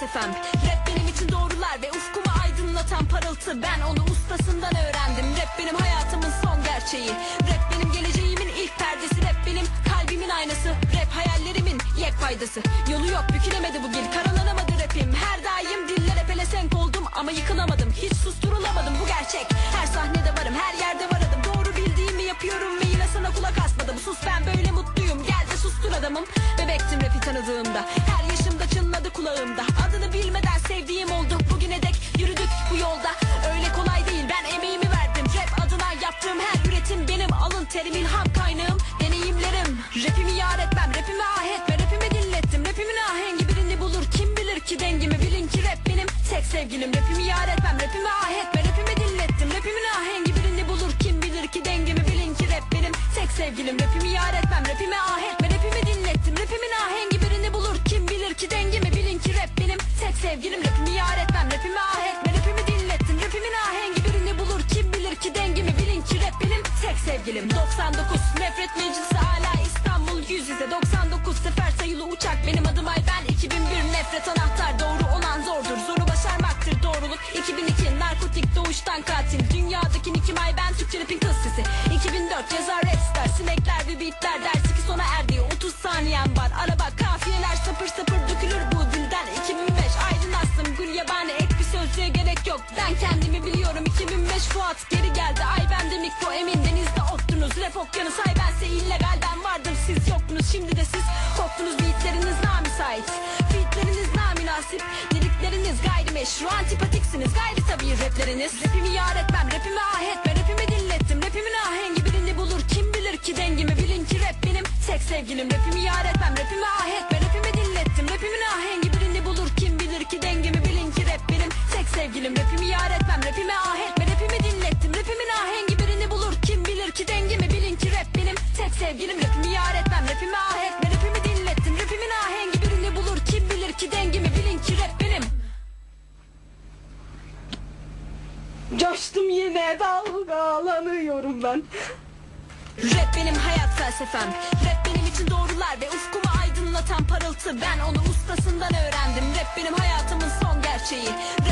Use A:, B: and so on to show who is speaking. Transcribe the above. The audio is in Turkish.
A: felsefem. Rap benim için doğrular ve ufkumu aydınlatan parıltı. Ben onu ustasından öğrendim. Rap benim hayatımın son gerçeği. Rap benim geleceğimin ilk perdesi. Rap benim kalbimin aynası. Rap hayallerimin yek faydası Yolu yok bükülemedi bu gil. Karalanamadı rapim. Her daim dillere pelesenk oldum ama yıkılamadım. Hiç susturulamadım bu gerçek. Her sahnede varım her yerde var adım Doğru bildiğimi yapıyorum ve yine sana kulak asmadım. Sus ben böyle mutluyum. Gel de sustur adamım. Bebektim rapi tanıdığımda sevgilim. Rapimi yar etmem rapimi ah etme. Rapimi dinlettim rapimin ahengi birini bulur. Kim bilir ki dengimi bilin ki rap benim tek sevgilim. Rapimi yar etmem rapimi ah etme. Rapimi dinlettim rapimin ahengi birini bulur. Kim bilir ki dengimi bilin ki rap benim tek sevgilim. Rapimi yar etmem rapimi ah etme. Rapimi dinlettim rapimin ahengi birini bulur. Kim bilir ki dengimi bilin ki rap benim tek sevgilim. 99 nefret meclisi hala İstanbul yüz yüze. 99 sefer sayılı uçak benim adım ay narkotik doğuştan katil. Dünyadaki Nicki May ben Türkçe rapin kız sesi. 2004 yazar rap star Sinekler ve beatler dersi ki sona erdi 30 saniyem var. Araba kafiyeler sapır sapır dökülür bu dilden 2005 aydın aslım gül yabani ek bir sözcüğe gerek yok. Ben kendimi biliyorum 2005 Fuat geri geldi. Ay bende mikro emin denizde ottunuz. Rap okyanus ay bense illegal ben vardım. Siz yoktunuz Şimdi de siz koptunuz beatleriniz namüsait Beatleriniz namünasip Dedikleriniz gayrimeşru antipatiksiniz Gayri tabii rapleriniz Rapimi yar etmem rapimi ah etme. Rapimi dinlettim rapimin ahengi birini bulur Kim bilir ki dengimi. Bilin ki rap benim tek sevgilim. Rapimi yar etmem rapimi ah etme. Rapimi dinlettim rapimin ahengi birini bulur Kim bilir ki dengimi. Bilin ki rap benim tek sevgilim. Rapimi yar etmem rapimi ah etme. Rapimi dinlettim rapimin ahengi birini bulur Kim bilir ki dengimi. Bilin ki rap benim tek sevgilim. Rapimi yar etmem rapimi ah etme
B: Coştum yine dalgalanıyorum ben.
A: Rap benim hayat felsefem. Rap benim için doğrular ve ufkumu aydınlatan parıltı. Ben onu ustasından öğrendim. Rap benim hayatımın son gerçeği. Rap